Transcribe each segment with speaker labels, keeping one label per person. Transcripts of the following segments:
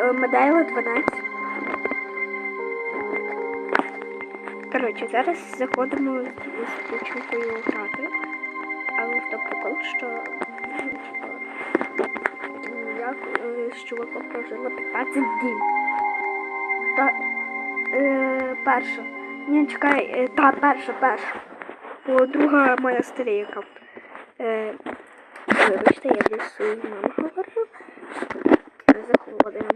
Speaker 1: е, Медайла 12. Коротше, зараз заходимо з дівчинкою грати. Але в тому прикол, що ну, типа, м, я е, з чуваком прожила 15 днів. Та е, перша. Ні, чекай, е, та перша, перша. Бо друга моя старий. Е, вибачте, я десь свою маму говорю. Заходимо.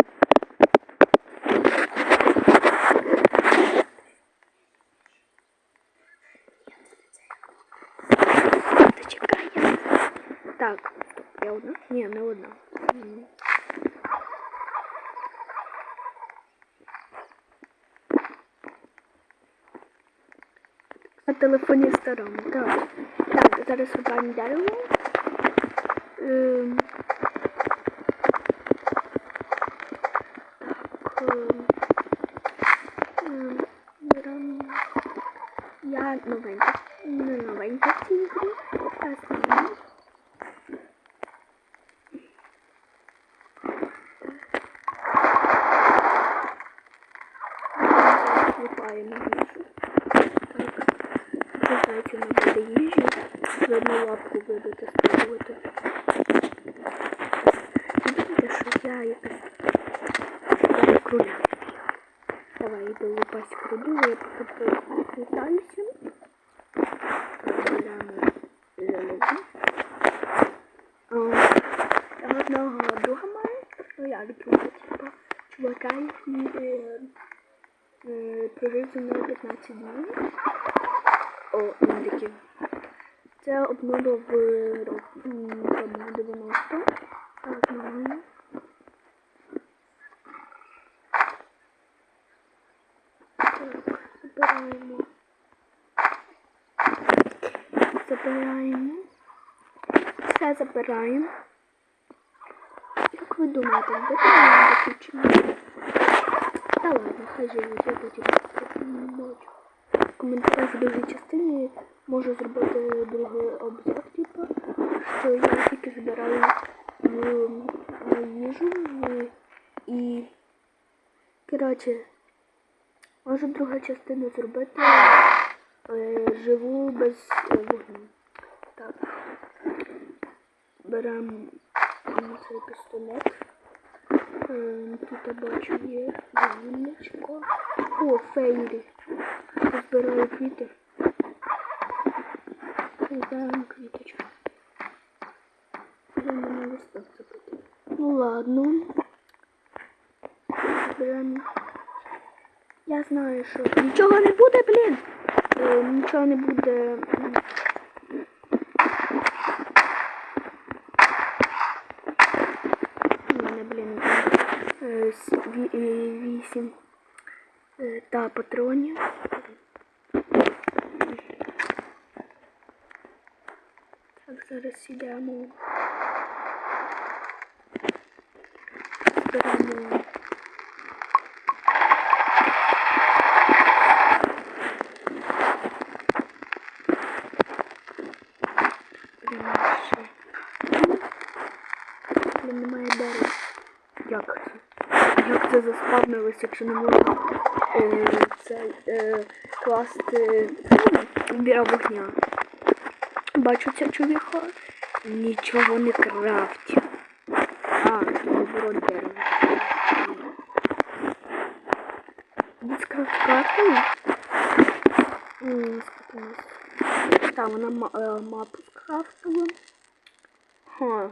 Speaker 1: Та чекай. я- Так, я одна? Ні, не одна. На телефоні старому. Так. Так, зараз рубаємо дерево. Ем. Так. ем. Ем. Я новенька. Не новенька в цій грі. А старенька. Лупаємо їжу. Так. Ви знаєте, не буде їжі. Ви одну лапку будете. Бачите, що я якась я круля. Давай йду лупась круду, я поки повітаюся. Беремо залізо. А, Я одного друга маю, ну як друга, типа, чувака, який е, е, прожив зі мною 15 днів. О, індики. Це обнова в року 90. Так, нормально. Так, забираємо. Забираємо. Все забираємо. Як ви думаєте, де там виключення? Та ладно, хай живуть, я потім ночі. В коментарях в другій частині можу зробити другий обзор, типу, що я тільки збираю їжу і коротше, можу другу частину зробити е, живу без вогню. Так. Беремо цей пістолет. Е, Тут я бачу є вугіллячко. О, фейрі. Збираю квіти. Збираємо квіточку. Вже мене листок забити. Ну ладно. Збираємо. Я знаю, що нічого не буде, блін. Е, нічого не буде. У мене, блін, е, е, вісім е, та патронів. Так, зараз йдемо. Беремо. Ще. Немає дерева. Як? Як це заспавнилось, якщо не можна е, це е, класти ну, біля вогня? Бачу ця чувіха. Нічого не крафтить. А, наоборот дерево. Дискрафт карту. Так, вона е, мапу скрафтила. Ха.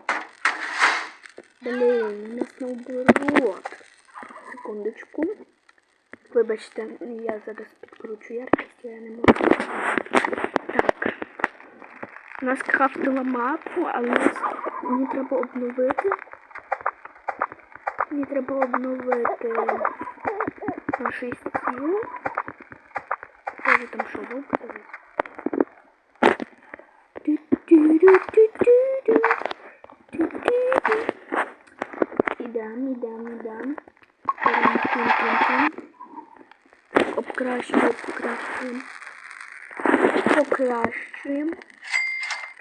Speaker 1: Блін, нас наоборот. Секундочку. Вибачте, я зараз підкручу яркість, я не можу. Так. У нас крафтила мапу, але мені треба обновити. Мені треба обновити на 6 стіл. Тоже там що ідем. Беремо тин-тин-тин. Так, обкращуємо, обкращуємо. Покращуємо.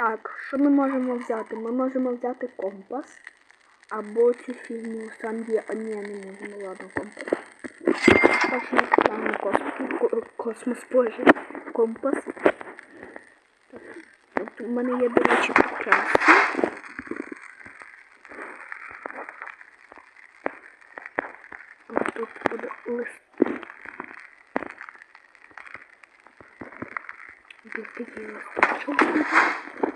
Speaker 1: Так, що ми можемо взяти? Ми можемо взяти компас. Або цю фігню сам є. А ні, не можу, ну ладно, компас. Ми ставимо космос, ко- космос, боже, компас. От у мене є, до речі, прикраси. Ось тут буде лист. Тут такий листочок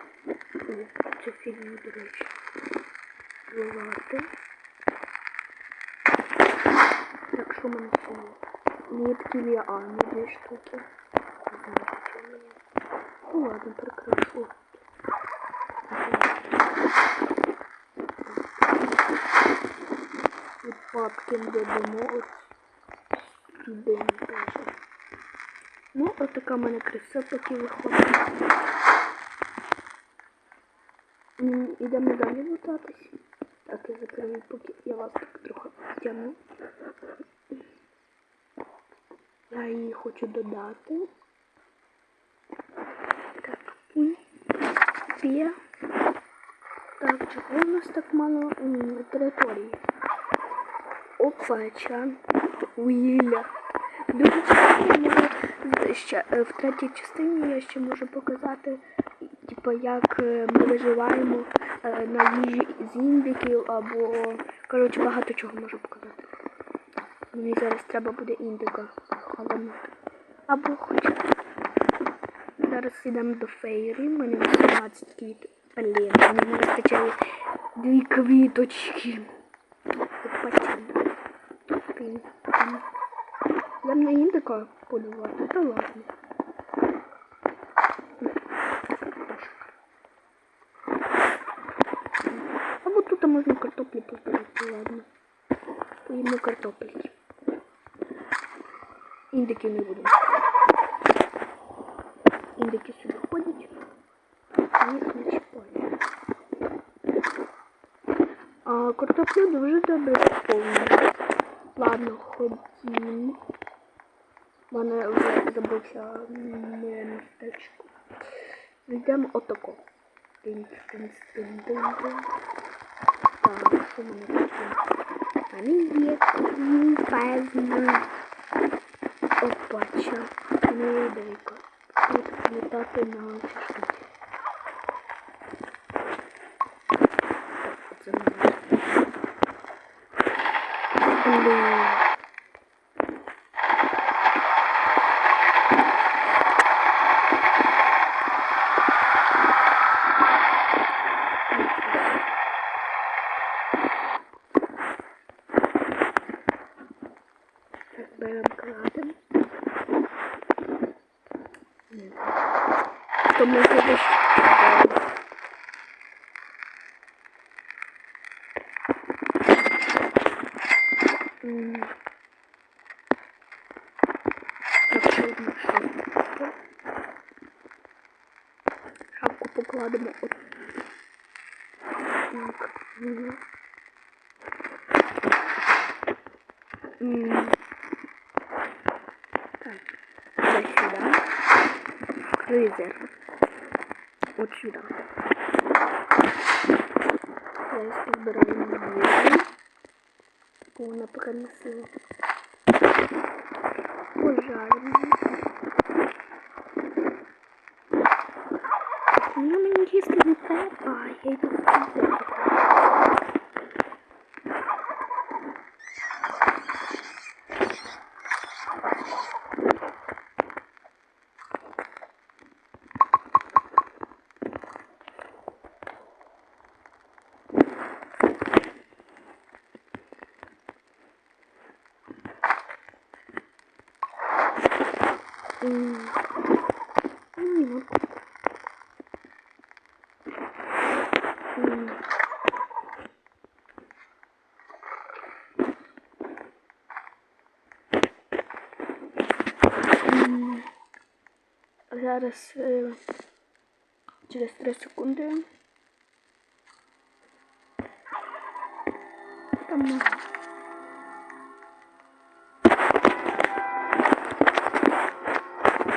Speaker 1: буде. О, Цю фігню, до речі. Вилати. Так, що в мене є? Нитки ліани, дві штуки. Не знаю, що в. Ну ладно, прикрашу. І папки додамо сюди теж. Ну, от така в мене краса поки виходить. Ідемо далі лутатись. Так, я закрию, поки я вас так трохи тягну. Я її хочу додати. Так, пунь. П'є. Так, чого у нас так мало території? Опача. Уілля. Дуже часто е, в третій частині я ще можу показати, типу, як е, ми виживаємо е, на їжі зімбіків або коротше багато чого можу показати. Мені зараз треба буде індика хаванути. Або хоча. Зараз йдемо до фейрі, в мене 18 квіт. Блін, мені не вистачає дві квіточки. Я на індика полювати, та ладно. Або тут можна картоплі позбирати, ладно. Поїмо картопельки. Індики не будемо. Індики сюди ходять. Їх не чіпають. А картоплю дуже добре заповнює. Ладно, ходім. У мене вже забувся моє містечко. Йдемо отако. Тин, тин, тин. Так, що певно. Ну, далеко. Тут літати на. Так, це мене. Блін. Так, берем кладем. Ні. То ми зараз... В шапку? Шапку покладемо от. Так. Так. Ось сюди. Кризер. От сюди. Зараз збираємо їжу. Вона принесла. Пожаримо. Ну, мені їсти не треба, я йду в Зараз е, через 3 секунди. Там ну,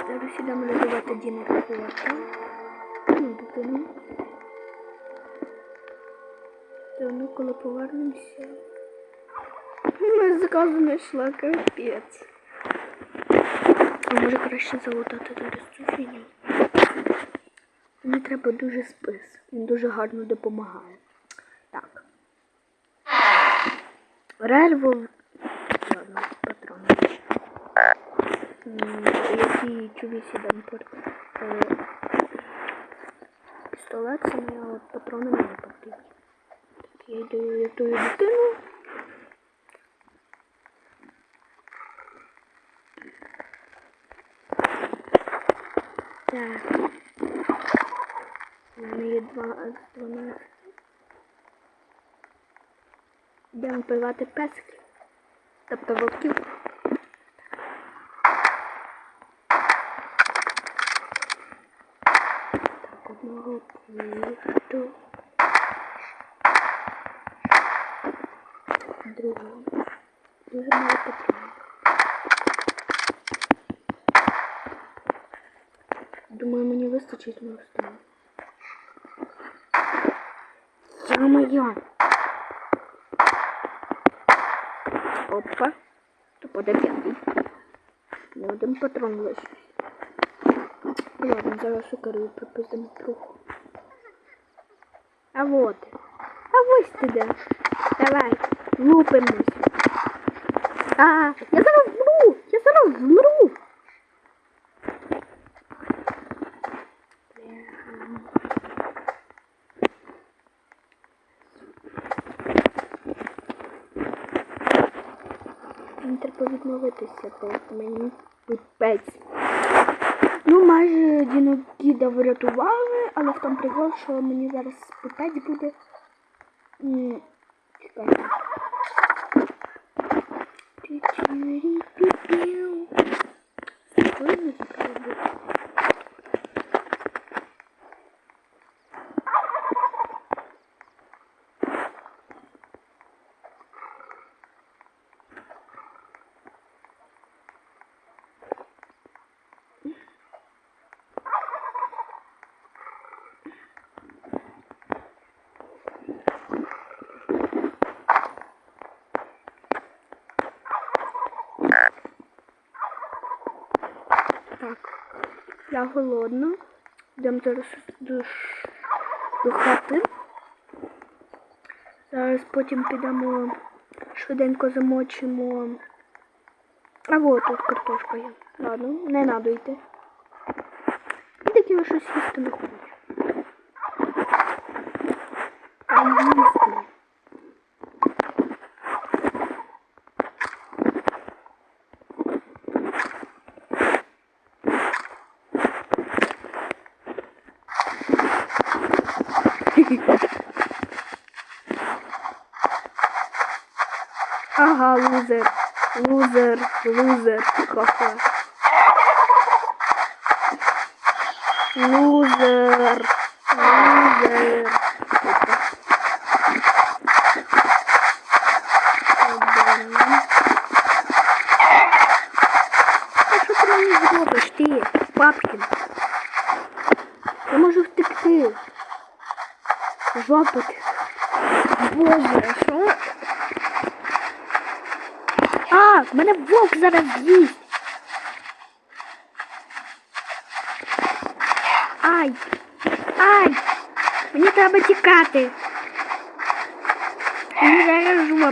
Speaker 1: зараз ідемо називати Діну роботу. Ну, дитину. Коли повернемося. Ми зразу знайшла капець. А може краще залутати цю фігню? Мені треба дуже спис. Він дуже гарно допомагає. Так. Рельвол. Ладно, патрони. М, Які чувісі дам пор. е, Пістолет саме, патрони мені потрібні. Я йду рятую дитину. Так. У мене є два 12. Йдемо вбивати песиків. Тобто вовків. Так, одного піхту. Другого. Дуже мало патронів. Думаю, мені вистачить на останнє. Ё-моё! Опа. То буде п'ятий. Не один патрон лише. Ладно, зараз укорю припиздимо трохи. А вот. А ось ти де. Давай, лупимось. А, я зараз вмру! Я зараз вмру! Треба відновитися, бо мені пипець. Ну, майже діда врятували, але в тому прикол, що мені зараз пипець буде. Чекайте. pretty people. Так, я голодна. Йдемо зараз до, до хати. Зараз потім підемо швиденько замочимо. А вот тут картошка є. Ладно, не надо йти. І таки я щось їсти не хочу. А їсти. Loser, loser kafa. Loser, loser. Kafa.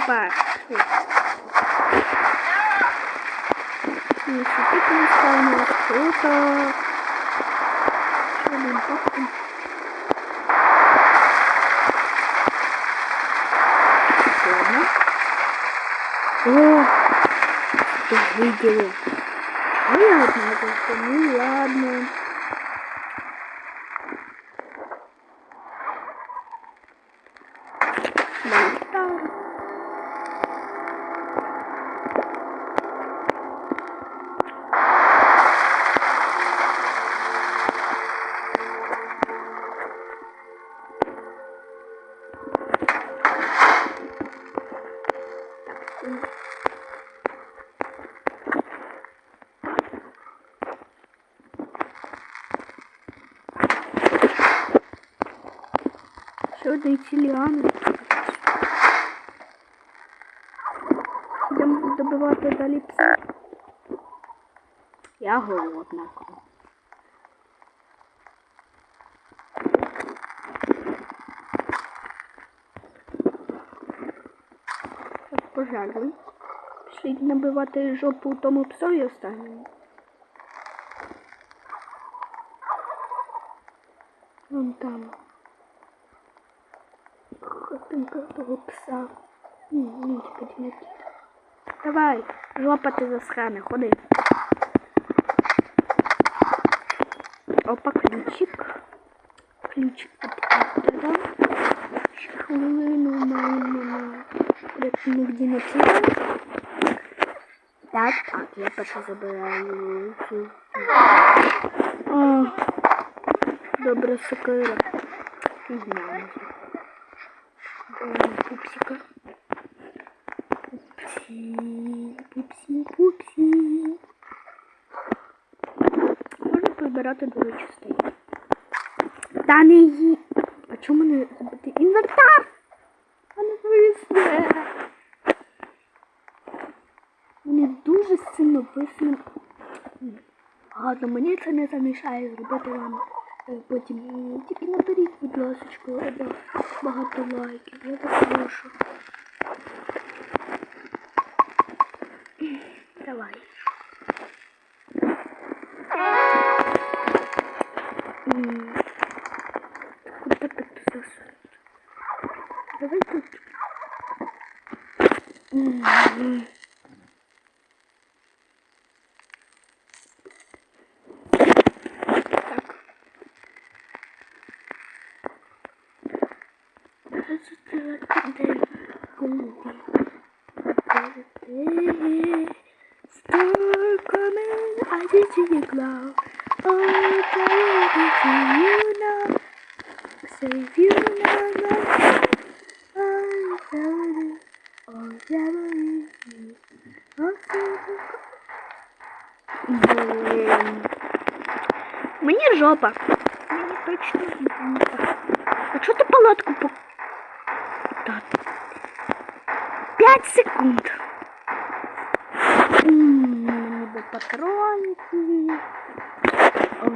Speaker 1: Жопа. Ні, сюди не стану. Круто. Нам попкін? Ладно. О, видела. А я одна зашла. Ну ладно. найти Ліану. Йдемо добивати далі пса. Я голодна. Пожарли. Пішли набивати жопу тому псові останньому. Вон там. Того пса. Не. Давай, жопа ти засрана, ходи. Опа, ключик. Ключик. Ще хвилину маємо на нігде на тіло. Так, так, я перше забираю цю. Добре, сокира. Фігня. Пупсика. Пупсі, пупсі, пупсі. Можна прибирати до частини. Та не ї. А чому не забити інвентар? А не висне. Мені дуже сильно висне. Ладно, мені це не замішає зробити вам потім. е, Тільки наберіть, будь ласка, багато лайків. Я так прошу. Давай. М, Куда підписався? Давай тут. М, Так. Star coming, I just see you glow. Oh, baby, you know, save you know, no. Oh, Jamily, oh, Jamily, oh. Блін. Мені жопа. Мені точно жопа. А чого ти палатку по... Так. П'ять секунд. М, Мені би патронки. О.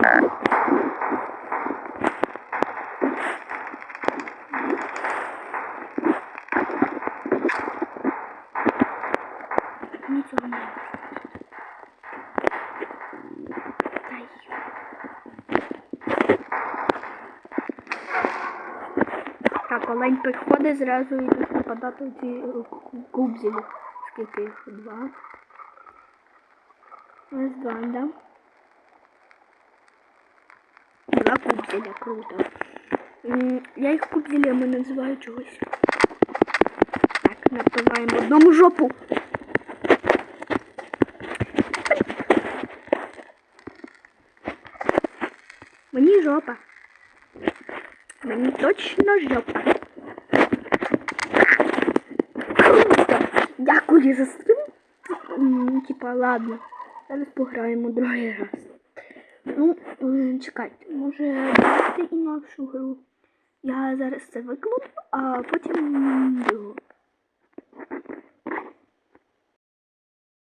Speaker 1: Мені цього не вистачить. Дай. Так, олень приходить, зразу йдуть нападати в ці е, кубзілі. Скільки їх? Два. Ось два, да? Два кубзіля, круто. Я їх кубзілями називаю чогось. Так, напиваємо одному жопу. Мені жопа. Мені точно жопа. Круто. Дякую за стрім. М, Типа, ладно. Зараз пограємо другий раз. Ну, е, чекайте, може дати інакшу гру. Я зараз це викладу, а потім.